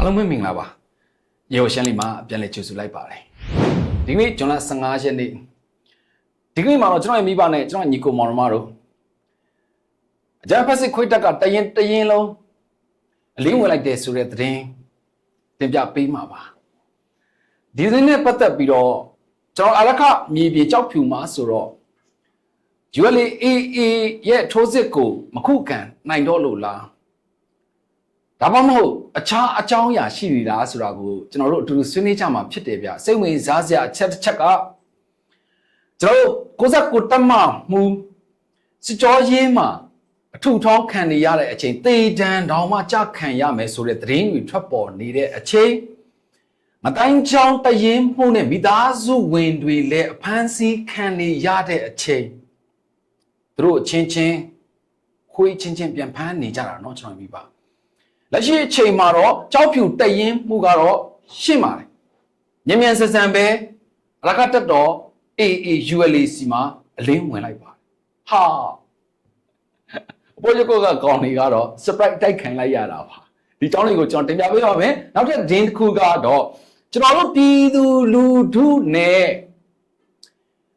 အားလုံးပဲမင်္ဂလာပါရေဟိုရှန်လီမှာပြန်လည်ကြိုဆိုလိုက်ပါတယ်ဒီကနေ့ဇွန်လ15ရက်နေ့ဒီကနေ့မှာတော့ကျွန်တော်ရဲ့မိဘနဲ့ကျွန်တော်ညီကိုမောင်နှမတို့အကြမ်းဖက်စစ်ခွေးတက်ကတရင်တရင်လုံးအလင်းဝင်လိုက်တယ်ဆိုတဲ့သတင်းတင်ပြပေးမှာပါဒီသတင်းနဲ့ပတ်သက်ပြီးတော့ကျွန်တော်အရခမြေပြေကြောက်ဖြူမှာဆိုတော့ ULAA ရဲ့ထိုးစစ်ကိုမခုခံနိုင်တော့လို့လား ဒါမှမဟုတ်အခြားအကြောင်းအရာရှိနေတာဆိုတာကိုကျွန်တော်တို့အတူတူဆွေးနွေးကြမှာဖြစ်တယ်ဗျစိတ်ဝင်စားစရာအချက်တစ်ချက်ကကျွန်တော်တို့69တက်မှမူစစ်ကြောရေးမှာအထူထောင်းခံနေရတဲ့အချိန်တေတံတောင်မှကြခံရမယ်ဆိုတဲ့သတင်းတွေထွက်ပေါ်နေတဲ့အချိန်မတိုင်းချောင်းတရင်မှုနဲ့မိသားစုဝင်တွေလည်းအဖမ်းဆီးခံနေရတဲ့အချိန်သူတို့အချင်းချင်းခွေးချင်းချင်းပြန်ဖမ်းနေကြတာเนาะကျွန်တော်ပြပါ လက်ရှိအချိန်မှာတော့ကြောက်ဖြူတရင်မှုကတော့ရှင်းပါတယ်။မြ мян ဆန်ဆန်ပဲအလကတက်တော့ AAULAC မှာအလင်းဝင်လိုက်ပါတယ်။ဟာဘောရကောကကောင်းနေကတော့ surprise တိုက်ခံလိုက်ရတာပါ။ဒီကြောင်းလေးကိုကျွန်တော်တင်ပြပေးပါမယ်။နောက်ထပ်ဒင်းတစ်ခုကတော့ကျွန်တော်တို့ပြည်သူလူထုနဲ့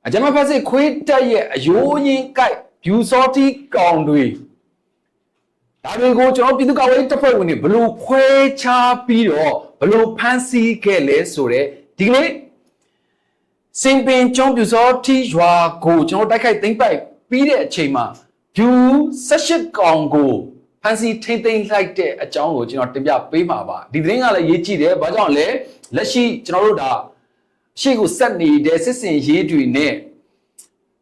အကြမ်းဖက်စစ်ခွေးတက်ရဲ့အယိုးရင်းကြိုက် view sorty ကောင်တွေ ဒါတွေကိုကျွန်တော်ပြည်သူ့ကာကွယ်ရေးတပ်ဖွဲ့ဝင်တွေဘလို့ခွဲခြားပြီးတော့ဘလို့ဖမ်းဆီးခဲ့လဲဆိုတော့ဒီကနေ့စင်ပင်ကျွန်းပြူစောထီရွာကိုကျွန်တော်တိုက်ခိုက်သိမ်းပိုက်ပြီးတဲ့အချိန်မှာဖြူ18ကောင်ကိုဖမ်းဆီးထိမ့်သိမ်းလိုက်တဲ့အကြောင်းကိုကျွန်တော်တင်ပြပေးမှာပါဒီသတင်းကလည်းရေးကြည့်တယ်ဘာကြောင့်လဲလက်ရှိကျွန်တော်တို့ဒါရှေ့ကိုဆက်နေတဲ့စစ်စင်ရေးတွေနဲ့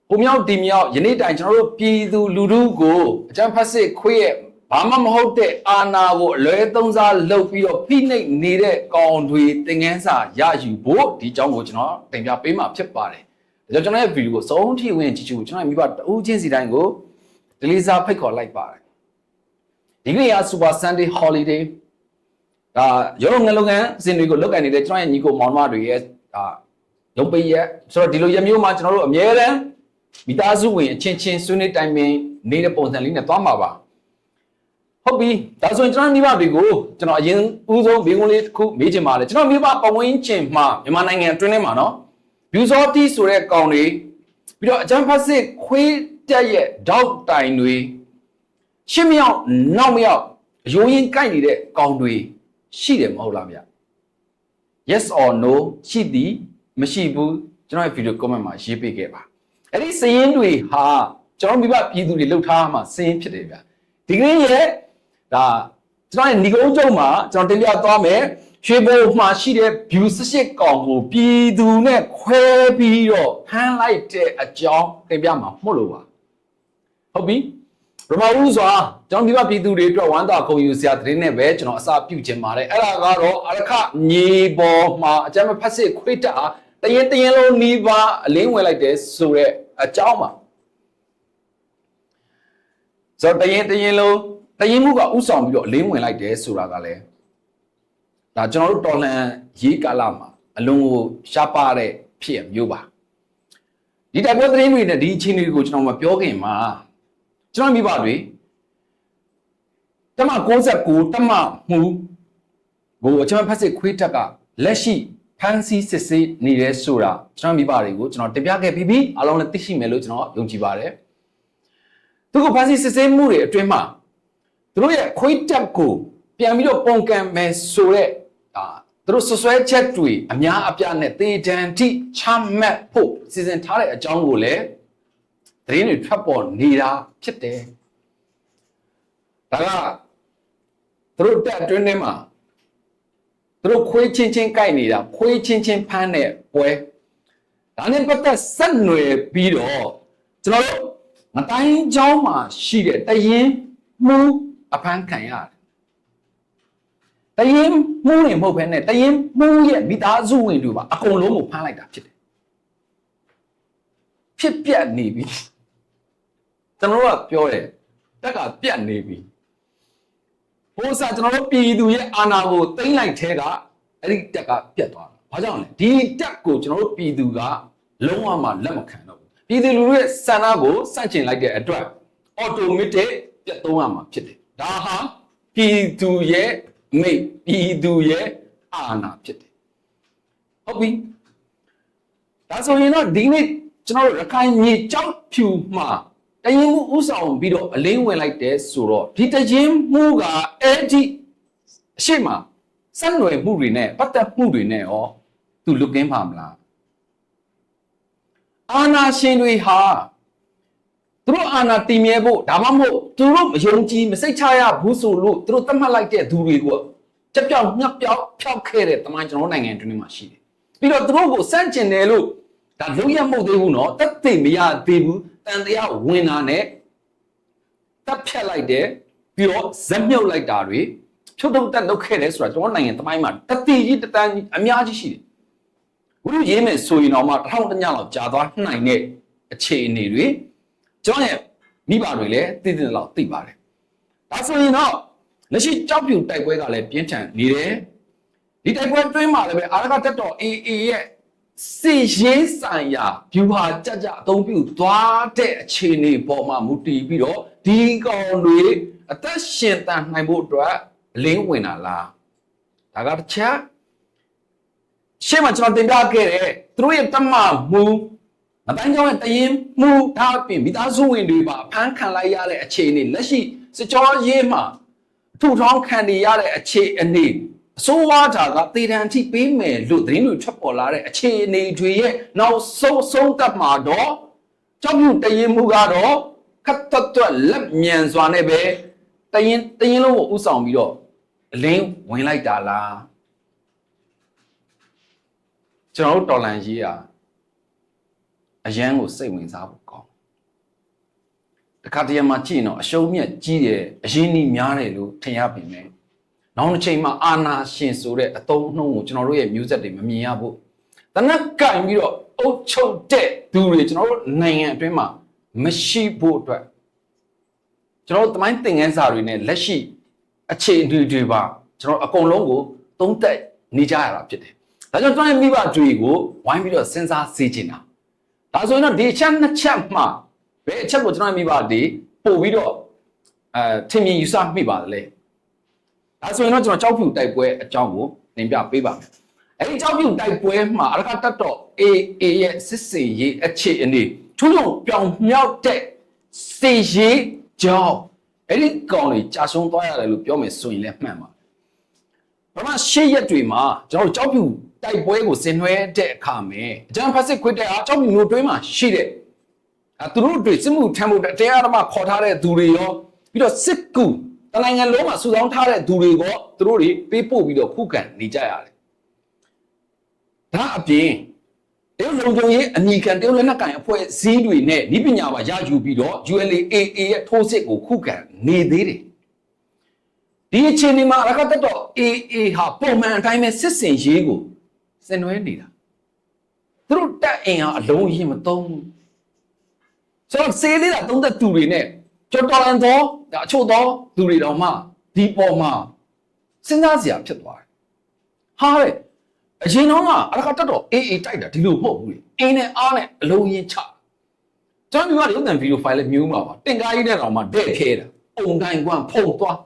ဟိုမြောက်ဒီမြောက်ယနေ့တိုင်ကျွန်တော်တို့ပြည်သူလူထုကိုအကြမ်းဖက်စစ်ခွေးရဲ့ ဘာမှမဟုတ်တဲ့အာဏာကိုအလွဲသုံးစားလုပ်ပြီးတော့ဖိနှိပ်နေတဲ့ကောင်တွေတင်ငန်းစာရယူဖို့ဒီအကြောင်းကိုကျွန်တော်တင်ပြပေးမှာဖြစ်ပါတယ်။ဒါကြောင့်ကျွန်တော်ရဲ့ဗီဒီယိုကိုစုံထိဝင်ကြည့်ကြည့်ဖို့ကျွန်တော်ရဲ့မိဘတဦးချင်းစီတိုင်းကိုဒလီစာဖိတ်ခေါ်လိုက်ပါတယ်။ဒီကနေ့က Super Sunday Holiday ဒါရုံးငလုံငန်းအစဉ်တွေကိုလုပ်ကိုင်နေတဲ့ကျွန်တော်ရဲ့ညီကိုမောင်နှမတွေရဲ့ဒါရုံးပိတ်ရက်ဆိုတော့ဒီလိုရမျိုးမှာကျွန်တော်တို့အများတန်းမိသားစုဝင်အချင်းချင်းဆွေးနွေးတိုင်ပင်နေတဲ့ပုံစံလေးနဲ့သွားမှာပါ ဟုတ်ပြီဒါဆိုရင်ကျွန်တော်မိဘတွေကိုကျွန်တော်အရင်ဦးဆုံးဘေးကုန်းလေးတစ်ခုမေးချင်ပါတယ်ကျွန်တော်မိဘပဝင်းကျင်မှာမြန်မာနိုင်ငံအတွင်းထဲမှာနော်ဘျူစောတီဆိုတဲ့ကောင်တွေပြီးတော့အချမ်းဖတ်စစ်ခွေးတက်ရဲ့ဒေါက်တိုင်တွေရှင်းမြောက်နောက်မြောက်အယိုးရင်ကိုက်နေတဲ့ကောင်တွေရှိတယ်မဟုတ်လားဗျ yes or no ရှိသည်မရှိဘူးကျွန်တော်ရဲ့ video comment မှာရေးပေးခဲ့ပါအဲ့ဒီစည်ရင်းတွေဟာကျွန်တော်မိဘပြည်သူတွေလှုပ်ထားမှစည်ရင်းဖြစ်တယ်ဗျဒီကနေ့ရဲ့ ဒါကျွန်တော်ရဲ့ညီကုန်းကျုံမှာကျွန်တော်တင်ပြသွားမယ်ရွှေဘိုမှာရှိတဲ့ view 18ကောင်ကိုပြည်သူနဲ့ခွဲပြီးတော့ဖမ်းလိုက်တဲ့အကြောင်းတင်ပြမှာမဟုတ်လို့ပါဟုတ်ပြီပထမဦးစွာကျွန်တော်ဒီမှာပြည်သူတွေအတွက်ဝမ်းသာခုံယူစရာသတင်းနဲ့ပဲကျွန်တော်အစာပြုခြင်းပါတယ်အဲ့ဒါကတော့အရခညီပေါ်မှာအကြမ်းဖက်စစ်ခွေးတက်အားတရင်တရင်လုံးနီးပါအလင်းဝင်လိုက်တယ်ဆိုတဲ့အကြောင်းပါဆိုတော့တရင်တရင်လုံး တရင်မှုကဥဆောင်ပြီးတော့အလင်းဝင်လိုက်တယ်ဆိုတာကလည်းဒါကျွန်တော်တို့တော်လန်ရေးကာလမှာအလုံးကိုရှားပါတဲ့ဖြစ်ရမျိုးပါဒီတိုက်ပွဲသတင်းတွေနဲ့ဒီအခြေအနေတွေကိုကျွန်တော်မပြောခင်မှာကျွန်တော်မိဘတွေတမ69တမမှုကိုအချမ်းဖက်စစ်ခွေးတက်ကလက်ရှိဖန်စီစစ်ဆေးနေတယ်ဆိုတာကျွန်တော်မိဘတွေကိုကျွန်တော်တင်ပြခဲ့ပြီးပြီအားလုံးလည်းသိရှိမယ်လို့ကျွန်တော်ယုံကြည်ပါတယ်သူကဖန်စီစစ်ဆေးမှုတွေအတွင်းမှာ သူတို့ရဲ့ခွေးတက်ကိုပြန်ပြီးတော့ပုံကံမယ်ဆိုတဲ့ဒါသူတို့ဆွဆွဲချက်တွေအများအပြားနဲ့တေတံတိချမှတ်ဖို့စီစဉ်ထားတဲ့အကြောင်းကိုလည်းသတင်းတွေထွက်ပေါ်နေတာဖြစ်တယ်ဒါကသူတို့တက်အတွင်းထဲမှာသူတို့ခွေးချင်းချင်းကြိုက်နေတာခွေးချင်းချင်းဖမ်းတဲ့ပွဲဒါနဲ့ပတ်သက်ဆက်နွယ်ပြီးတော့ကျွန်တော်တို့ငတိုင်းเจ้าမှာရှိတဲ့တရင်မှု အဖမ်းခံရတယ်တရင်မှုနေမဟုတ်ဘဲနဲ့တရင်မှုရဲ့မိသားစုဝင်တွေပါအကုန်လုံးကိုဖမ်းလိုက်တာဖြစ်တယ်ဖြစ်ပြက်နေပြီကျွန်တော်တို့ကပြောတယ်တက်ကပြက်နေပြီဟိုစားကျွန်တော်တို့ပြည်သူရဲ့အာဏာကိုသိမ်းလိုက်တဲ့ကအဲ့ဒီတက်ကပြက်သွားတာဘာကြောင့်လဲဒီတက်ကိုကျွန်တော်တို့ပြည်သူကလုံးဝမှလက်မခံတော့ဘူးပြည်သူလူထုရဲ့စံနာကိုစန့်ကျင်လိုက်တဲ့အတွက် automatic ပြတ်သုံးရမှာဖြစ်တယ် ဒါဟာပြည်သူရဲ့မိတ်ပြည်သူရဲ့အာဏာဖြစ်တယ်ဟုတ်ပြီဒါဆိုရင်တော့ဒီနေ့ကျွန်တော်တို့ရခိုင်မြေကြောက်ဖြူမှာတရင်မှုဥဆောင်ပြီးတော့အလင်းဝင်လိုက်တယ်ဆိုတော့ဒီတရင်မှုကအဲ့ဒီအရှိမစံနွယ်မှုတွေနဲ့ပတ်သက်မှုတွေနဲ့ရောသူလွတ်ကင်းပါမလားအာနာရှင်တွေဟာ သူတို့အာဏာတည်မြဲဖို့ဒါမှမဟုတ်သူတို့မယုံကြည်မစိတ်ချရဘူးဆိုလို့သူတို့သတ်မှတ်လိုက်တဲ့သူတွေကိုကြက်ပြောင်ညှက်ပြောင်ဖျောက်ခဲ့တဲ့တမန်ကျွန်တော်နိုင်ငံအတွင်းမှာရှိတယ်ပြီးတော့သူတို့ကိုစန့်ကျင်တယ်လို့ဒါလုံးရမဟုတ်သေးဘူးနော်တက်သိမရသေးဘူးတန်တရားဝင်တာနဲ့တက်ဖြတ်လိုက်တယ်ပြီးတော့ဇက်မြုပ်လိုက်တာတွေဖြုတ်ထုတ်တက်လုပ်ခဲ့တယ်ဆိုတာကျွန်တော်နိုင်ငံတမိုင်းမှာတတိကြီးတတန်းအများကြီးရှိတယ်ဘုရားရေးမယ်ဆိုရင်တော့မှတစ်ထောင်တညလောက်ကြာသွားနိုင်တဲ့အခြေအနေတွေ ကျွန်တော်ရဲ့မိဘတွေလည်းသိသိလောက်သိပါတယ်ဒါဆိုရင်တော့လက်ရှိကြောက်ပြူတိုက်ပွဲကလည်းပြင်းထန်နေတယ်ဒီတိုက်ပွဲအတွင်းမှာလည်းပဲအာရကတက်တော် AA ရဲ့စီရေးဆိုင်ရာဗျူဟာကြကြအသုံးပြုသွားတဲ့အခြေအနေပေါ်မှာမူတည်ပြီးတော့ဒီကောင်တွေအသက်ရှင်တန်နိုင်ဖို့အတွက်အလင်းဝင်တာလားဒါကတစ်ချက်ရှေ့မှာကျွန်တော်တင်ပြခဲ့တဲ့သူတို့ရဲ့တမမူ မတိုင်းကြောင့်ရဲ့တရင်မူဒါအပြင်မိသားစုဝင်တွေပါအဖမ်းခံလိုက်ရတဲ့အခြေအနေလက်ရှိစကြောရေးမှာထူထောင်းခံနေရတဲ့အခြေအနေအစိုးရဓာကတေတံအထိပေးမယ်လို့သတင်းတွေထွက်ပေါ်လာတဲ့အခြေအနေတွေရဲ့နောက်ဆုံးဆုံးသက်မှာတော့ကြောက်မှုတရင်မှုကတော့ခတ်တွတ်တွတ်လက်မြန်စွာနဲ့ပဲတရင်တရင်လုံးကိုဥဆောင်ပြီးတော့အလင်းဝင်လိုက်တာလားကျွန်တော်တို့တော်လန်ကြီးอ่ะ အရန်ကိုစိတ်ဝင်စားဖို့ကောင်းတခါတရံမှာကြည့်ရင်တော့အရှုံးမြတ်ကြီးတယ်အရင်းနှီးများတယ်လို့ထင်ရပေမဲ့နောက်တစ်ချိန်မှာအာနာရှင်ဆိုတဲ့အတုံးနှုံးကိုကျွန်တော်တို့ရဲ့မျိုးဆက်တွေမမြင်ရဘူးတနက်ကင်ပြီးတော့အုတ်ချုပ်တဲ့သူတွေကျွန်တော်တို့နိုင်ငံအတွင်းမှာမရှိဖို့အတွက်ကျွန်တော်တို့တမိုင်းသင်ခန်းစာတွေနဲ့လက်ရှိအခြေအနေတွေပါကျွန်တော်အကုန်လုံးကိုသုံးသက်နေကြရတာဖြစ်တယ်ဒါကြောင့်ကျွန်တော်ရဲ့မိဘတွေကိုဝိုင်းပြီးတော့စဉ်းစားစေချင်တာ ဒါဆိုရင်တော့ဒီအချက်နှစ်ချက်မှဘယ်အချက်ကိုကျွန်တော်ရဲ့မိဘတွေပို့ပြီးတော့အဲထင်မြင်ယူဆမိပါလဲဒါဆိုရင်တော့ကျွန်တော်ကြောက်ဖြူတိုက်ပွဲအကြောင်းကိုသင်ပြပေးပါမယ်အဲဒီကြောက်ဖြူတိုက်ပွဲမှာအရကတတ်တော့ AA ရဲ့စစ်စေးရေးအခြေအနေထုံးထုံပြောင်မြောက်တဲ့စေရေးကြောင်းအဲ့ဒီကောင်တွေကြာရှုံးသွားရတယ်လို့ပြောမယ်ဆိုရင်လည်းမှန်ပါ ဘာမှရှေ့ရက်တွေမှာကျွန်တော်တို့ကြောက်ဖြူတိုက်ပွဲကိုဆင်နွှဲတဲ့အခါမှာအကြံဖက်စစ်ခွစ်တဲ့အားကြောက်ဖြူမျိုးတွင်းမှာရှိတဲ့အဲသူတို့တွေစစ်မှုထမ်းဖို့တရားဓမ္မခေါ်ထားတဲ့သူတွေရောပြီးတော့စစ်ကူတနိုင်ငံလုံးမှာစုဆောင်းထားတဲ့သူတွေကသူတို့တွေပေးပို့ပြီးတော့ခုခံနေကြရတယ်ဒါအပြင်တရုတ်လုံခြုံရေးအနီခံတရုတ်လက်နက်ကိုင်အဖွဲ့အစည်းတွေနဲ့ဤပညာပါရယူပြီးတော့ ULAA ရဲ့ထိုးစစ်ကိုခုခံနေသေးတယ် ဒီအချိန်ဒီမှာအရကတတော့ AA ဟာပုံမှန်အတိုင်းပဲစစ်စင်ရေးကိုစင်နွှဲနေတာသူတို့တက်အင်ဟာအလုံးရင်မသုံးဘူးဆိုတော့စေးလေးတာသုံးသက်သူတွေနဲ့ကျော်တော်လန်သောဒါအချို့သောသူတွေတောင်မှဒီပေါ်မှာစဉ်းစားစရာဖြစ်သွားတယ်ဟာတဲ့အရင်တော့ကအရကတက်တော့အေးအေးတိုက်တာဒီလိုမဟုတ်ဘူးလေအင်းနဲ့အားနဲ့အလုံးရင်ချကျွန်တော်ဒီမှာရုပ်သံဗီဒီယိုဖိုင်လေးမျိုးမှာပါတင်ကားကြီးနဲ့တော့မှတဲ့ခဲတာအုံတိုင်းကွမ်းဖုံသွား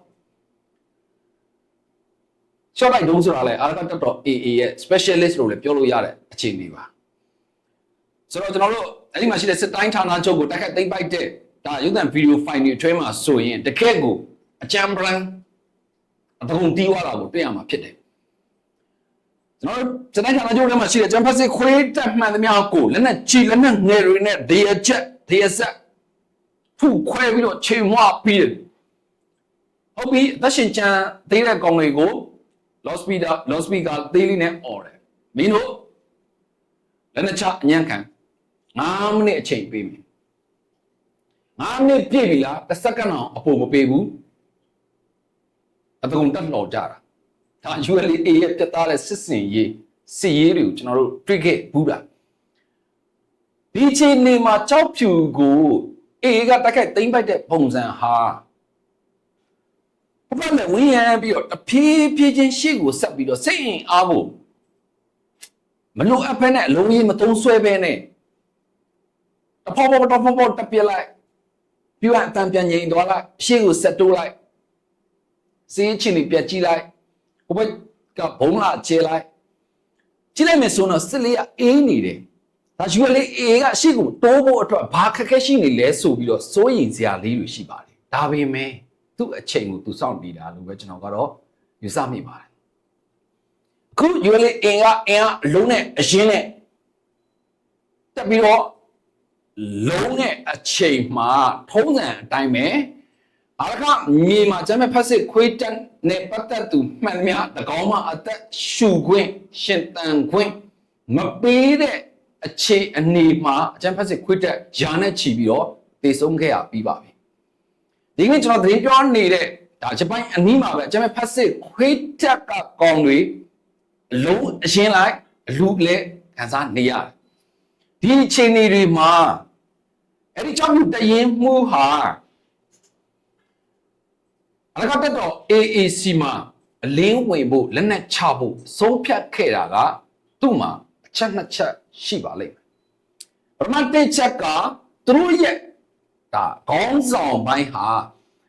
ရှော့လိုက်တုံးဆိုတာလဲအာရကတက်တော့ AA ရဲ့ specialist လို့လည်းပြောလို့ရတဲ့အခြေအနေပါဆိုတော့ကျွန်တော်တို့အဲ့ဒီမှာရှိတဲ့စစ်တိုင်းဌာနချုပ်ကိုတက်ခတ်သိမ့်ပိုက်တဲ့ဒါရုပ်သံဗီဒီယိုဖိုင်တွေအတွင်းမှာဆိုရင်တကယ့်ကိုအကြံပလန်အတုံတီးသွားတာကိုတွေ့ရမှာဖြစ်တယ်ကျွန်တော်စတိုင်းဌာနချုပ်ထဲမှာရှိတဲ့ဂျမ်ဖတ်စစ်ခွေးတက်မှန်သမျှကိုလက်နဲ့ချီလက်နဲ့ငယ်တွေနဲ့ဒေရချက်ဒေရဆက်ဖူခွဲပြီးတော့ချိန်မွားပြီးတယ်ဟုတ်ပြီအသက်ရှင်ချမ်းသေးတဲ့ကောင်တွေကို lost speaker lost speaker သေးလေးနဲ့អော်တယ်မင်းတို့လက်နဲ့ချအညံ့ခံ9မိနစ်အချိန်ပေးမယ်9မိနစ်ပြည့်ပြီလားတစ်စက္ကန့်အောင်အပေါ်မပေးဘူးအတုံတက်လော်ကြတာဒါ ULA ရဲ့ပြတ်သားတဲ့စစ်စင်ရေးစစ်ရေးတွေကိုကျွန်တော်တို့တွေ့ခဲ့ဘူးတာဒီအချိန်နေမှာကြောက်ဖြူကိုအေကတက်ခိုက်သိမ့်ပိုက်တဲ့ပုံစံဟာ ဘယ်နဲ့ဝင်းရမ်းပြီးတော့တဖြည်းဖြည်းချင်းရှေ့ကိုဆက်ပြီးတော့စိတ်ရင်အားဖို့မလိုအပ်ဖဲနဲ့အလုံးကြီးမသုံးဆွဲပဲနဲ့တဖောဖောတဖောဖောတက်ပြလိုက်ပြီးတော့အတန်ပြန်ငြိမ်သွားလိုက်ရှေ့ကိုဆက်တိုးလိုက်စေးချင်လေးပြက်ကြည့်လိုက်ဟိုဘက်ကဘုံလာကျဲလိုက်ကြည့်လိုက်မယ်ဆိုတော့စစ်လေးကအေးနေတယ်ဒါယူလေးအေးကအရှိကိုတိုးဖို့အတွက်ဘာခက်ခဲရှိနေလဲဆိုပြီးတော့စိုးရင်စရာလေးတွေရှိပါတယ်ဒါပေမဲ့ သူ့အချိန်ကိုသူစောင့်နေတာလို့ပဲကျွန်တော်ကတော့ယူဆမိပါတယ်ခုယူလေးအင်ကအင်ကအလုံးနဲ့အရင်နဲ့တက်ပြီးတော့လုံးနဲ့အချိန်မှာထုံးစံအတိုင်းပဲအရကမြေမှာကျမ်းမဲ့ဖက်စစ်ခွေးတက်နဲ့ပတ်သက်သူမှန်များတကောင်းမှအသက်ရှူခွင့်ရှင်တန်ခွင့်မပေးတဲ့အခြေအနေမှာအကျမ်းဖက်စစ်ခွေးတက်ယာနဲ့ချီပြီးတော့တည်ဆုံးခဲ့ရပြီးပါပြီ ဒီကနေ့ကျွန်တော်သတင်းပြောနေတဲ့ဒါဂျပန်အနီးမှာပဲအကျမ်းမဲ့ဖက်စစ်ခွေးတက်ကကောင်တွေအလုံးအရှင်းလိုက်အလူလည်းခံစားနေရတယ်ဒီအခြေအနေတွေမှာအဲ့ဒီကြောင့်တရင်မှုဟာအလကတက်တော့ AAC မှာအလင်းဝင်ဖို့လက်နက်ချဖို့ဆုံးဖြတ်ခဲ့တာကသူ့မှာအချက်နှစ်ချက်ရှိပါလိမ့်မယ်ပထမတစ်ချက်ကသူတို့ရဲ့ ဒါခေါင်းဆောင်ပိုင်းဟာ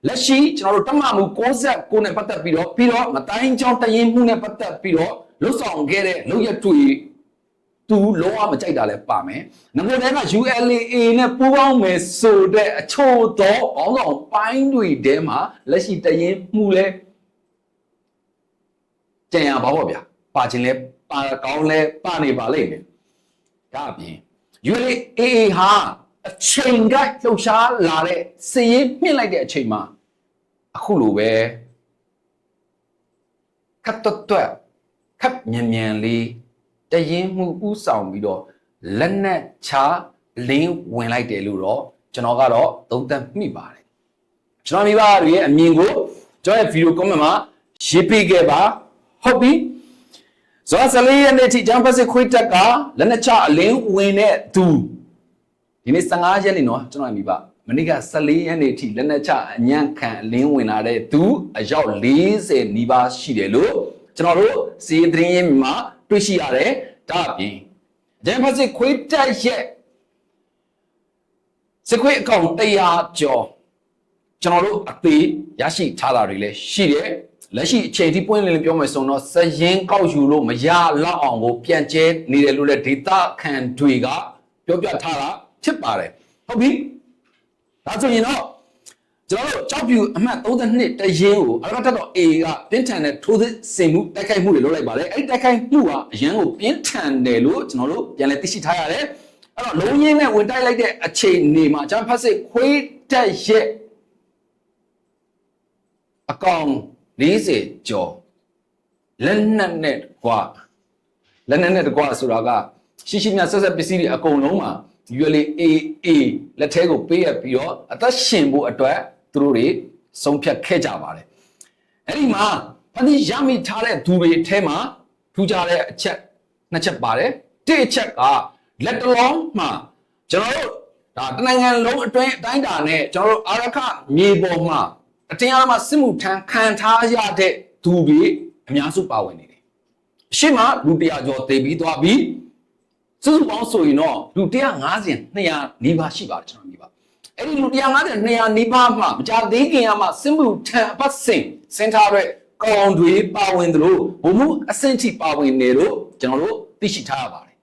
လက်ရှိကျွန်တော်တို့တမမှု69နဲ့ပတ်သက်ပြီးတော့ပြီးတော့မတိုင်းချောင်းတရင်မှုနဲ့ပတ်သက်ပြီးတော့လွတ်ဆောင်ခဲ့တဲ့လုပ်ရတွေသူလုံးဝမကြိုက်တာလဲပါမယ်။ငကိုတဲက ULA နဲ့ပူးပေါင်းမယ်ဆိုတဲ့အချို့သောအောင်းဆောင်ပိုင်းတွေထဲမှာလက်ရှိတရင်မှုလဲကြံရပါပေါ့ဗျာ။ပါခြင်းလဲပါကောင်းလဲပါနေပါလိမ့်မယ်။ဒါအပြင် ULA ဟာ အချိန်ကလှုပ်ရှားလာတဲ့စည်ရင်မြင့်လိုက်တဲ့အချိန်မှာအခုလိုပဲခတ်တွတ်တွတ်ခပ်မြန်မြန်လေးတရင်မှုဥဆောင်ပြီးတော့လက်နက်ချလင်းဝင်လိုက်တယ်လို့တော့ကျွန်တော်ကတော့သုံးသပ်မိပါတယ်ကျွန်တော်မိဘတွေရဲ့အမြင်ကိုကျွန်တော်ရဲ့ဗီဒီယိုကွန်မန့်မှာရေးပေးခဲ့ပါဟုတ်ပြီဇောဆလေးရဲ့နေ့ထိဂျမ်ဖက်စစ်ခွေးတက်ကလက်နက်ချအလင်းဝင်တဲ့သူ ဒီနေ့15ရက်နေနော်ကျွန်တော်မိဘမနေ့က14ရက်နေ့ထိလက်နက်ချအညံ့ခံအလင်းဝင်လာတဲ့သူအယောက်40နီးပါးရှိတယ်လို့ကျွန်တော်တို့စီးသတင်းရင်းမှာတွေ့ရှိရတယ်ဒါအပြင်ဂျမ်ဖက်စစ်ခွေးတက်ရဲ့စစ်ခွေးအကောင့်100ကျော်ကျွန်တော်တို့အသေးရရှိထားတာတွေလည်းရှိတယ်လက်ရှိအချိန်ထိပွင့်လင်းလင်းပြောမယ်ဆိုတော့စရင်ကောက်ယူလို့မရလောက်အောင်ကိုပြန်ကျဲနေတယ်လို့လည်းဒေတာခံတွေကပြောပြထားတာ ဖြစ်ပါတယ်ဟုတ်ပြီဒါဆိုရင်တော့ကျွန်တော်တို့ကြောက်ပြူအမှတ်32တရင်ကိုအရကတက်တော့ A ကပြင်းထန်တဲ့ထိုးသစ်စင်မှုတိုက်ခိုက်မှုတွေလုပ်လိုက်ပါတယ်အဲ့ဒီတိုက်ခိုက်မှုကအရန်ကိုပြင်းထန်တယ်လို့ကျွန်တော်တို့ပြန်လည်သိရှိထားရတယ်အဲ့တော့လုံးရင်းနဲ့ဝင်တိုက်လိုက်တဲ့အခြေအနေမှာဂျမ်ဖတ်စစ်ခွေးတက်ရဲ့အကောင်40ကျော်လက်နက်နဲ့ကွာလက်နက်နဲ့တကွာဆိုတာကရှိရှိမြတ်ဆက်ဆက်ပစ္စည်းတွေအကုန်လုံးမှာ ULA AA လက်ထဲကိုပေးရပြီးတော့အသက်ရှင်ဖို့အတွက်သူတို့တွေဆုံးဖြတ်ခဲ့ကြပါတယ်အဲ့ဒီမှာဖန်တီရမိထားတဲ့သူတွေထဲမှာထူးခြားတဲ့အချက်နှစ်ချက်ပါတယ်တစ်အချက်ကလက်တလုံးမှာကျွန်တော်တို့ဒါတနိုင်ငံလုံးအတွင်းအတိုင်းအတာနဲ့ကျွန်တော်တို့အာရခမြေပေါ်မှာအတင်းအားမှစစ်မှုထမ်းခံထားရတဲ့သူတွေအများစုပါဝင်နေတယ်။ရှေ့မှာလူတရာကျော်တည်ပြီးသွားပြီး စုစုပေါင်းဆိုရင်တော့လူ150 200နီးပါးရှိပါတယ်ကျွန်တော်မြင်ပါ။အဲ့ဒီလူ150 200နီးပါးမှာမကြသေးခင်ကမှစစ်မှုထမ်းအပတ်စဉ်စင်တာရဲ့ကောင်တွေပါဝင်သလိုဘုံမှုအဆင့်ထိပါဝင်နေလို့ကျွန်တော်တို့သိရှိထားရပါတယ်။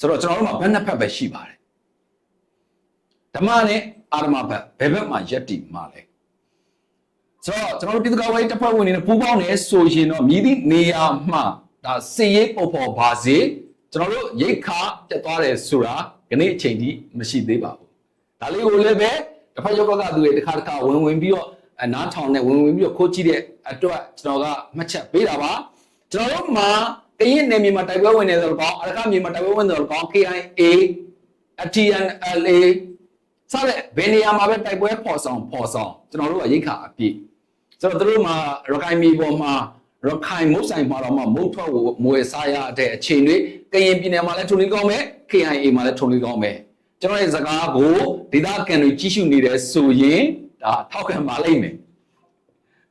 ဆိုတော့ကျွန်တော်တို့မှာဘယ်နှစ်ဖက်ပဲရှိပါတယ်။ဓမ္မနဲ့အာရမဘက်ဘယ်ဘက်မှာယက်တီမှာလဲဆိုတော့ကျွန်တော်တို့ပြည်သူ့ကာကွယ်ရေးတပ်ဖွဲ့ဝင်တွေနဲ့ပူးပေါင်းနေဆိုရင်တော့မြည်သည့်နေရာမှာ ဒါစီရေးပေါ်ပေါ်ပါစေကျွန်တော်တို့ရိတ်ခါတက်သွားတယ်ဆိုတာခဏအချိန်ကြီးမရှိသေးပါဘူးဒါလေးကိုလည်းပဲတစ်ဖက်ယောက်ကသူတွေတစ်ခါတစ်ခါဝင်ဝင်ပြီးတော့အနားထောင်နဲ့ဝင်ဝင်ပြီးတော့ခိုးကြည့်တဲ့အတွက်ကျွန်တော်ကမှတ်ချက်ပေးတာပါကျွန်တော်တို့မှာကရင်နယ်မြေမှာတိုက်ပွဲဝင်နေတယ်လို့ကောင်းအရကမြေမှာတိုက်ပွဲဝင်တယ်လို့ကောင်း KIA TNLA စတဲ့ဘယ်နေရာမှာပဲတိုက်ပွဲပေါ်ဆောင်ပေါ်ဆောင်ကျွန်တော်တို့ကရိတ်ခါအပြည့်ဆိုတော့တို့မှာရခိုင်ပြည်ပေါ်မှာ ရခိုင်မုတ်ဆိုင်မှာတော့မှမုတ်ထွက်ကိုမွေစားရတဲ့အချိန်တွေကရင်ပြည်နယ်မှာလည်းထုံလေးကောင်းမယ် KIA မှာလည်းထုံလေးကောင်းမယ်ကျွန်တော်ရဲ့စကားကိုဒေသခံတွေကြီးစုနေတယ်ဆိုရင်ဒါထောက်ခံပါလိမ့်မယ်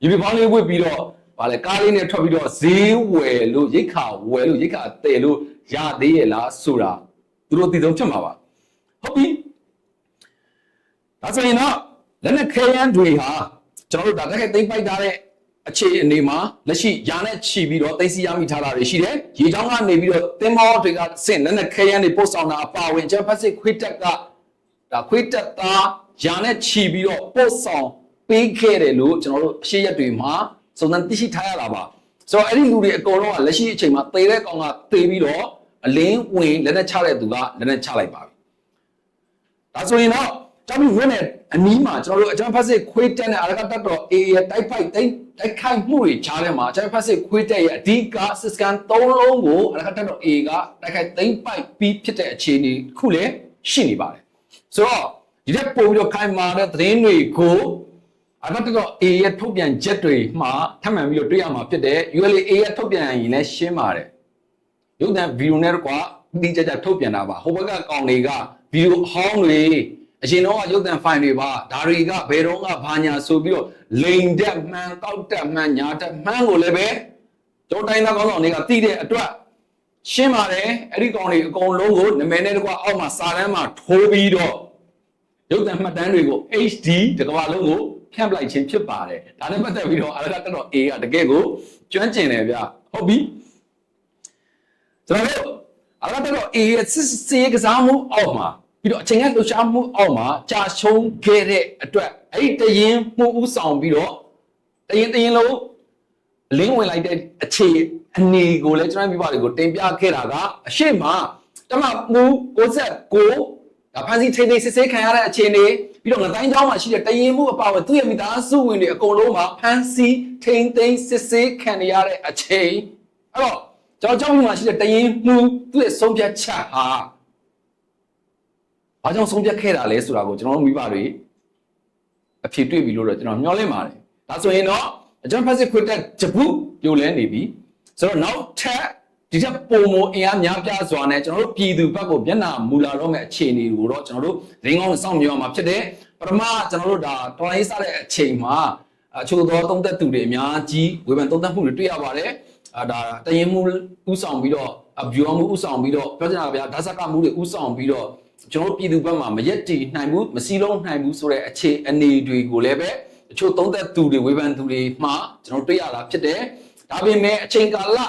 ယူနီဖောင်းလေးဝတ်ပြီးတော့ဗာလေကားလေးနဲ့ထွက်ပြီးတော့ဈေးဝယ်လို့ရိတ်ခါဝယ်လို့ရိတ်ခါတည်လို့ရသေးရဲ့လားဆိုတာသူတို့သိဆုံးဖြစ်မှာပါဟုတ်ပြီဒါဆိုရင်တော့လက်နက်ခဲယမ်းတွေဟာကျွန်တော်တို့ဒါတက်ခိုက်သိမ့်ပိုက်ထားတဲ့ အခြေအနေမှာလက်ရှိယာနဲ့ချီပြီးတော့သိသိရမိထားတာတွေရှိတယ်။ရေချောင်းကနေပြီးတော့တင်းမောတွေကဆင့်လက်နဲ့ခဲရန်တွေပို့ဆောင်တာအပါအဝင်ဂျပန်စစ်ခွေးတက်ကဒါခွေးတက်သားယာနဲ့ချီပြီးတော့ပို့ဆောင်ပေးခဲ့တယ်လို့ကျွန်တော်တို့အရှိရက်တွေမှာစုံစမ်းသိရှိထားရတာပါ။ဆိုတော့အဲ့ဒီလူတွေအကုန်လုံးကလက်ရှိအချိန်မှာသေတဲ့ကောင်ကသေပြီးတော့အလင်းဝင်လက်နဲ့ချတဲ့သူကလက်နဲ့ချလိုက်ပါပြီ။ဒါဆိုရင်တော့ တောင်မြို့နယ်အနီးမှာကျွန်တော်တို့အကြမ်းဖက်စစ်ခွေးတက်နဲ့အရကတက်တော် AA ရဲ့တိုက်ဖိုက်တိုက်တိုက်ခိုက်မှုတွေကြားထဲမှာအကြမ်းဖက်စစ်ခွေးတက်ရဲ့အဓိကစစ်စကန်၃လုံးကိုအရကတက်တော် AA ကတိုက်ခိုက်သိမ်းပိုက်ပြီးဖြစ်တဲ့အခြေအနေတစ်ခုလည်းရှိနေပါတယ်ဆိုတော့ဒီတက်ပို့ပြီးတော့ခိုင်မာတဲ့သတင်းတွေကိုအရကတက်တော် AA ရဲ့ထုတ်ပြန်ချက်တွေမှာထပ်မံပြီးတော့တွေ့ရမှာဖြစ်တဲ့ ULA AA ရဲ့ထုတ်ပြန်ရင်လည်းရှင်းပါတယ်ရုပ်သံဗီဒီယိုနဲ့ကွာဒီကြကြထုတ်ပြန်တာပါဟိုဘက်ကကောင်တွေကဗီဒီယိုအဟောင်းတွေ အရင်တော့ရုပ်သံဖိုင်တွေပါဒါတွေကဘယ်တော့ကဘာညာဆိုပြီးတော့လိန်တက်မှန်တောက်တက်မှန်ညာတက်မှန်ကိုလည်းပဲကျောင်းတိုင်းသားကောင်းဆောင်တွေကသိတဲ့အတွက်ရှင်းပါတယ်အဲ့ဒီကောင်တွေအကုန်လုံးကိုနမဲနဲ့တကွာအောက်မှာစာတန်းမှာထိုးပြီးတော့ရုပ်သံမှတ်တမ်းတွေကို HD တကဘာလုံးကိုဖြန့်ပလိုက်ခြင်းဖြစ်ပါတယ်ဒါနဲ့ပတ်သက်ပြီးတော့အရကတက်တော့ A ကတကယ်ကိုကျွမ်းကျင်တယ်ဗျဟုတ်ပြီကျွန်တော်တို့အရကတက်တော့ A ရဲ့စစ်စေးကစားမှုအောက်မှာ ပြီးတော့အချိန်ကလှူရှားမှုအောက်မှာကြာရှုံးခဲ့တဲ့အတွက်အဲ့ဒီတရင်မှုဥဆောင်ပြီးတော့တရင်တရင်လုံးအလင်းဝင်လိုက်တဲ့အခြေအနေကိုလည်းကျွန်တော်မိဘတွေကိုတင်ပြခဲ့တာကအရှိမတမမှု69ဒါဖန်စီထိတ်ထိတ်စစ်ဆေးခံရတဲ့အခြေအနေပြီးတော့ငတိုင်းเจ้าမှာရှိတဲ့တရင်မှုအပါအဝင်သူ့ရဲ့မိသားစုဝင်တွေအကုန်လုံးမှာဖန်စီထိန်သိမ်းစစ်ဆေးခံရတဲ့အခြေအဲ့တော့ကျွန်တော်เจ้าမှာရှိတဲ့တရင်မှုသူ့ရဲ့ဆုံးဖြတ်ချက်ဟာ ဘာကြောင့်ဆုံးဖြတ်ခဲ့တာလဲဆိုတာကိုကျွန်တော်တို့မိဘတွေအဖြေတွေ့ပြီလို့တော့ကျွန်တော်မျှော်လင့်ပါတယ်ဒါဆိုရင်တော့အကြံဖက်စစ်ခွတ်တဲ့ဂျပုပြိုလဲနေပြီဆိုတော့နောက်ထပ်ဒီထက်ပုံမအင်အားများပြားစွာနဲ့ကျွန်တော်တို့ပြည်သူဘက်ကိုမျက်နှာမူလာတော့မဲ့အခြေအနေကိုတော့ကျွန်တော်တို့ရင်းကောင်းစောင့်မျှော်မှာဖြစ်တယ်ပထမကျွန်တော်တို့ဒါတော်လိုင်းစားတဲ့အချိန်မှာအချို့သောသုံးသက်သူတွေအများကြီးဝေဖန်သုံးသက်မှုတွေတွေ့ရပါတယ်အာဒါတရင်မှုဥဆောင်ပြီးတော့အဗျူဟာမှုဥဆောင်ပြီးတော့ပြောချင်တာဗျာဒါစကမှုတွေဥဆောင်ပြီးတော့ ကျွန်တော်တို့ပြည်သူဘက်မှာမရက်တည်နိုင်ဘူးမစည်းလုံးနိုင်ဘူးဆိုတဲ့အခြေအနေတွေကိုလည်းပဲအချို့သုံးသက်သူတွေဝေဖန်သူတွေမှာကျွန်တော်တွေ့ရတာဖြစ်တယ်ဒါပေမဲ့အချိန်ကာလ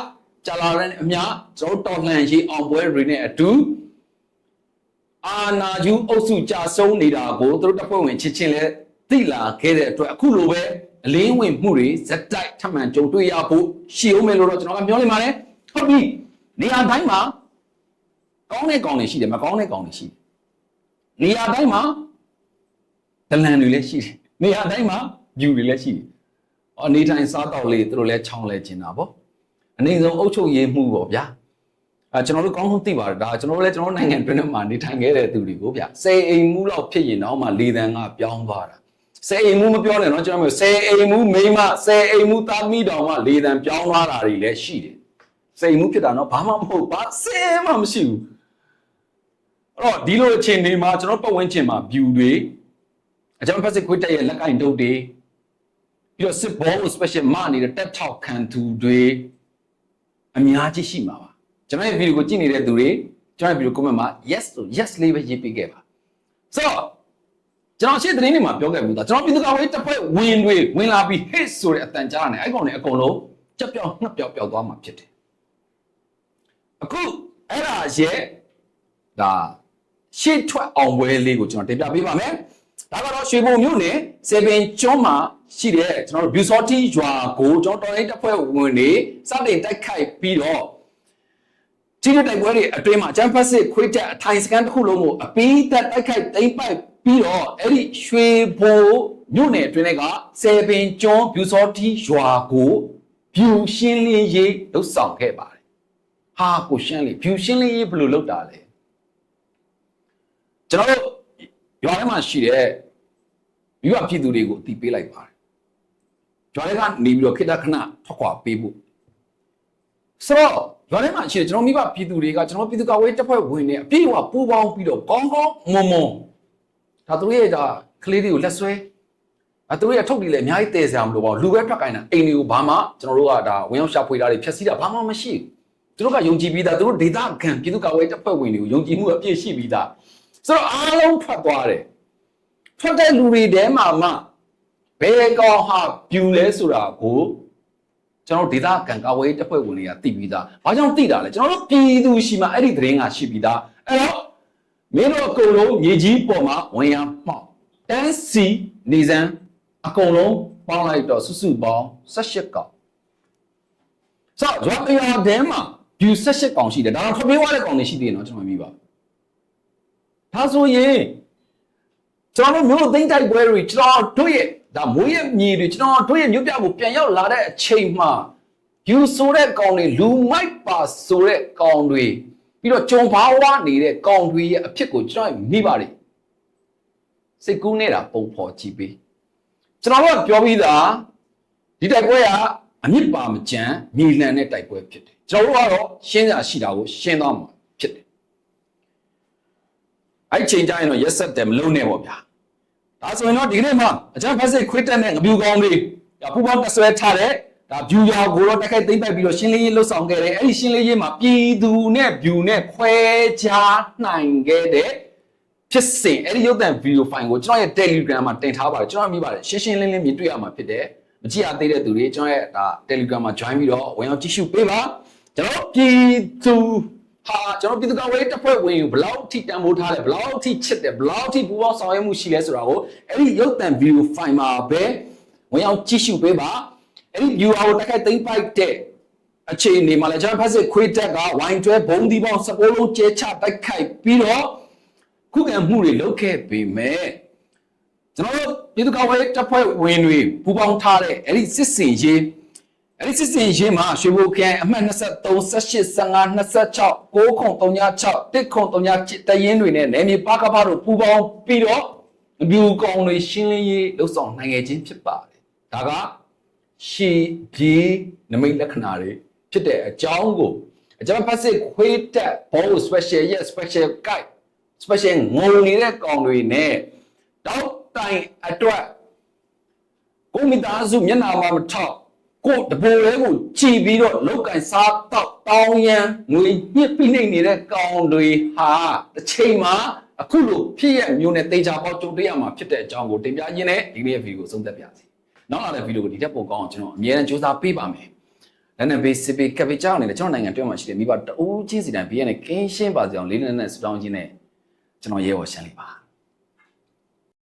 ကြာလာတဲ့အမျှကျွန်တော်တော်လှန်ရေးအောင်ပွဲတွေနဲ့အတူအာနာယူအုပ်စုကြာဆုံးနေတာကိုသူတို့တပ်ဖွဲ့ဝင်ချင်းချင်းလဲသိလာခဲ့တဲ့အတွက်အခုလိုပဲအလင်းဝင်မှုတွေဇက်တိုက်ထမှန်ကြုံတွေ့ရဖို့ရှိအောင်မယ်လို့တော့ကျွန်တော်ကပြောနေပါတယ်ဟုတ်ပြီနေရာတိုင်းမှာကောင်းတဲ့ကောင်တွေရှိတယ်မကောင်းတဲ့ကောင်တွေရှိတယ် နေရာတိုင်းမှာဒလန်တွေလည်းရှိတယ်နေရာတိုင်းမှာဂျူတွေလည်းရှိတယ်အနေထိုင်စားတော့လေသူတို့လည်းချောင်းလဲကျင်တာပေါ့အနေဆုံးအုပ်ချုပ်ရေးမှုပေါ့ဗျာအဲကျွန်တော်တို့ကောင်းဆုံးသိပါတယ်ဒါကျွန်တော်တို့လည်းကျွန်တော်နိုင်ငံတွင်းမှာနေထိုင်ခဲ့တဲ့သူတွေကိုဗျဆယ်အိမ်မှုလောက်ဖြစ်ရင်တော့မှလေတန်းကပြောင်းသွားတာဆယ်အိမ်မှုမပြောနဲ့နော်ကျွန်တော်မျိုးဆယ်အိမ်မှုမိမဆယ်အိမ်မှုသားမိတော်မှလေတန်းပြောင်းသွားတာတွေလည်းရှိတယ်ဆယ်အိမ်မှုဖြစ်တာနော်ဘာမှမဟုတ်ဘာဆယ်မှမရှိဘူးအဲ့ တော့ဒီလိုအခြေအနေမှာကျွန်တော်ပတ်ဝန်းကျင်မှာ view တွေအကြောင်းဖက်စစ်ခွေးတက်ရဲ့လက်ကင်တုပ်တွေပြီးတော့စစ်ဘောကို special မနေတဲ့တက်ထောက်ခံသူတွေအများကြီးရှိမှာပါကျွန်တော်ရဲ့ video ကိုကြည့်နေတဲ့သူတွေကျွန်တော်ရဲ့ video comment မှာ yes ဆို yes လေးပဲရေးပေးခဲ့ပါဆိုတော့ကျွန်တော်ရှင်းသတင်းတွေမှာပြောခဲ့မှုသားကျွန်တော်ပြည်သူ့ကာကွယ်တပ်ဖွဲ့ဝင်တွေဝင်လာပြီး hit ဆိုတဲ့အတန်ကြားနေအဲ့ကောင်တွေအကုန်လုံးကြက်ပြောင်းငှက်ပြောင်းပြောင်းသွားမှာဖြစ်တယ်အခုအဲ့ဒါရဲ့ဒါ ရှေ့ထွက်အောင်ပွဲလေးကိုကျွန်တော်တင်ပြပေးပါမယ်ဒါကတော့ရွှေဘုံမြို့နယ်စေပင်ကျွန်းမှာရှိတဲ့ကျွန်တော်တို့ Busorti ရွာကိုကျွန်တော်တော်ရေးတပ်ဖွဲ့ဝင်တွေစတင်တိုက်ခိုက်ပြီးတော့ကြီးတဲ့တိုက်ပွဲတွေအတွင်းမှာချမ်ဖတ်စစ်ခွေးတက်အထိုင်စကန်တစ်ခုလုံးကိုအပီးသက်တိုက်ခိုက်သိမ်းပိုက်ပြီးတော့အဲ့ဒီရွှေဘိုမြို့နယ်အတွင်းကစေပင်ကျွန်း Busorti ရွာကိုဖြူရှင်းလင်းရေးလှုပ်ဆောင်ခဲ့ပါတယ်ဟာကိုရှင်းလင်းဖြူရှင်းလင်းရေးဘယ်လိုလုပ်တာလဲ ကျွန်တော်တို့ရွာထဲမှာရှိတဲ့မိဘပြည်သူတွေကိုအတိပေးလိုက်ပါတယ်ရွာထဲကနေပြီးတော့ခိတ္တခဏထွက်ခွာပေးဖို့ဆိုတော့ရွာထဲမှာရှိတဲ့ကျွန်တော်မိဘပြည်သူတွေကကျွန်တော်ပြည်သူ့ကာကွယ်တပ်ဖွဲ့ဝင်တွေအပြည့်အဝပူးပေါင်းပြီးတော့ကောင်းကောင်းမွန်မွန်ဒါသူတို့ရဲ့ဒါကလေးတွေကိုလက်ဆွဲအသူတို့ရဲ့ထုတ်တယ်လည်းအများကြီးတည်စရာမလိုပါဘူးလူပဲထွက်ကိုင်းတာအိမ်တွေကိုဘာမှကျွန်တော်တို့ကဒါဝင်ရောက်ရှာဖွေတာတွေဖျက်ဆီးတာဘာမှမရှိဘူးသူတို့ကယုံကြည်ပြီးသားသူတို့ဒေတာခံပြည်သူ့ကာကွယ်တပ်ဖွဲ့ဝင်တွေကိုယုံကြည်မှုအပြည့်ရှိပြီးသား ဆိုတော့အားလုံးထွက်သွားတယ်ထွက်တဲ့လူတွေထဲမှာမှဘယ်ကောင်ဟာပြူလဲဆိုတာကိုကျွန်တော်ဒေတာကံကာဝေးတပ်ဖွဲ့ဝင်တွေကသိပြီးသားဘာကြောင့်သိတာလဲကျွန်တော်တို့ပြည်သူရှိမှအဲ့ဒီသတင်းကရှိပြီးသားအဲ့တော့မင်းတို့အကုန်လုံးမြေကြီးပေါ်မှာဝင်ရမှောက်တန်းစီနေစမ်းအကုန်လုံးပေါင်းလိုက်တော့စုစုပေါင်း18ကောင်ဆော့ရွာတရွာတဲမှာ view 18ကောင်ရှိတယ်ဒါတော့ထွက်ပေးသွားတဲ့ကောင်တွေရှိသေးတယ်နော်ကျွန်တော်မြင်ပါဘူး ဒါဆိုရင်ကျွန်တော်တို့မြို့သိမ့်တိုက်ပွဲတွေကျွန်တော်တို့ရဲ့ဒါမိုးရဲ့မြေတွေကျွန်တော်တို့ရဲ့မြို့ပြကိုပြန်ရောက်လာတဲ့အချိန်မှာယူဆိုတဲ့ကောင်တွေလူမိုက်ပါဆိုတဲ့ကောင်တွေပြီးတော့ကြုံဘာဝနေတဲ့ကောင်တွေရဲ့အဖြစ်ကိုကျွန်တော်မိပါတယ်စိတ်ကူးနေတာပုံဖော်ကြည့်ပေးကျွန်တော်တို့ကပြောပြီးသားဒီတိုက်ပွဲကအမြင့်ပါမကြမ်းမြေလန်တဲ့တိုက်ပွဲဖြစ်တယ်ကျွန်တော်တို့ကတော့ရှင်းရရှိတာကိုရှင်းသွားမှာ အဲ့ချိန်ကျရင်တော့ရက်ဆက်တယ်မလုံးနဲ့ပေါ့ဗျာဒါဆိုရင်တော့ဒီကနေ့မှအကြမ်းဖက်စစ်ခွေးတက်တဲ့ငပြူကောင်းလေးဒါပူပေါင်းတဆွဲထားတဲ့ဒါ view ရောကိုတော့တက်ခိုက်သိမ့်ပိုက်ပြီးတော့ရှင်းလင်းရေးလှုပ်ဆောင်ခဲ့တယ်အဲ့ဒီရှင်းလင်းရေးမှာပြည်သူနဲ့ view နဲ့ခွဲခြားနိုင်ခဲ့တဲ့ဖြစ်စဉ်အဲ့ဒီရုပ်သံ video file ကိုကျွန်တော်ရဲ့ Telegram မှာတင်ထားပါတယ်ကျွန်တော်မြင်ပါတယ်ရှင်းရှင်းလင်းလင်းမြင်တွေ့ရမှာဖြစ်တယ်မကြည့်ရသေးတဲ့သူတွေကျွန်တော်ရဲ့ဒါ Telegram မှာ join ပြီးတော့ဝင်အောင်ကြည့်ရှုပေးပါကျွန်တော်ပြည်သူ ဟာကျွန်တော်ပြည်သူ့ကာကွယ်ရေးတပ်ဖွဲ့ဝင်ကိုဘယ်လောက်ထိတန်ဖိုးထားလဲဘယ်လောက်ထိချစ်တယ်ဘယ်လောက်ထိပူးပေါင်းဆောင်ရွက်မှုရှိလဲဆိုတာကိုအဲ့ဒီရုပ်သံ video file မှာပဲဝင်အောင်ကြည့်ရှုပေးပါအဲ့ဒီ viewer ကိုတက်ခိုက်သိမ့်ပိုက်တဲ့အခြေအနေမှာလည်းကျွန်တော်ဖက်စစ်ခွေးတက်ကဝိုင်းတွဲဘုံဒီပေါင်း16လုံးကျဲချတိုက်ခိုက်ပြီးတော့ခုခံမှုတွေလုပ်ခဲ့ပေမဲ့ကျွန်တော်တို့ပြည်သူ့ကာကွယ်ရေးတပ်ဖွဲ့ဝင်တွေပူးပေါင်းထားတဲ့အဲ့ဒီစစ်စင်ရေး အဲ့ဒီစစ်စင်ရေးမှာရွှေဘိုခရိုင်အမှတ်23 18 15 26 9ခု36 1ခု37တရင်တွေနဲ့နယ်မြေပါကပါတို့ပူးပေါင်းပြီးတော့အပြူကောင်တွေရှင်းလင်းရေးလှုပ်ဆောင်နိုင်ခဲ့ခြင်းဖြစ်ပါတယ်ဒါကရှီပြေနမိတ်လက္ခဏာတွေဖြစ်တဲ့အကြောင်းကိုအကျွန်တော်ဖတ်စစ်ခွေးတက်ဘော special ရဲ့ special guide special ငုံနေတဲ့ကောင်တွေနဲ့တောက်တိုင်အတွက်ကိုမိသားစုမျက်နှာမှာမထောက် ကိုတပိုလေးကိုကြည်ပြီးတော့လောက်ကင်စားတော့တောင်းရန်ငွေညှစ်ပြီးနေနေတဲ့ကောင်တွေဟာတစ်ချိန်မှာအခုလိုဖြစ်ရမျိုးနဲ့တေချာပေါကြုံတွေ့ရမှာဖြစ်တဲ့အကြောင်းကိုတင်ပြရင်းနဲ့ဒီနေ့ရဲ့ဗီဒီယိုကိုဆုံးသက်ပါစီနောက်လာတဲ့ဗီဒီယိုကိုဒီထက်ပိုကောင်းအောင်ကျွန်တော်အမြဲတမ်းစူးစမ်းပေးပါမယ်လက်နက်ဘေးစစ်ဘေးကပ်ဘေးကြောက်နေတဲ့ကျွန်တော်နိုင်ငံတွင်းမှာရှိတဲ့မိဘတအူးချင်းစီတိုင်းဘေးရနဲ့ကင်းရှင်းပါစေအောင်လေးနက်နဲ့ဆူတောင်းခြင်းနဲ့ကျွန်တော်ရဲဘော်ရှင်းလိုက်ပါ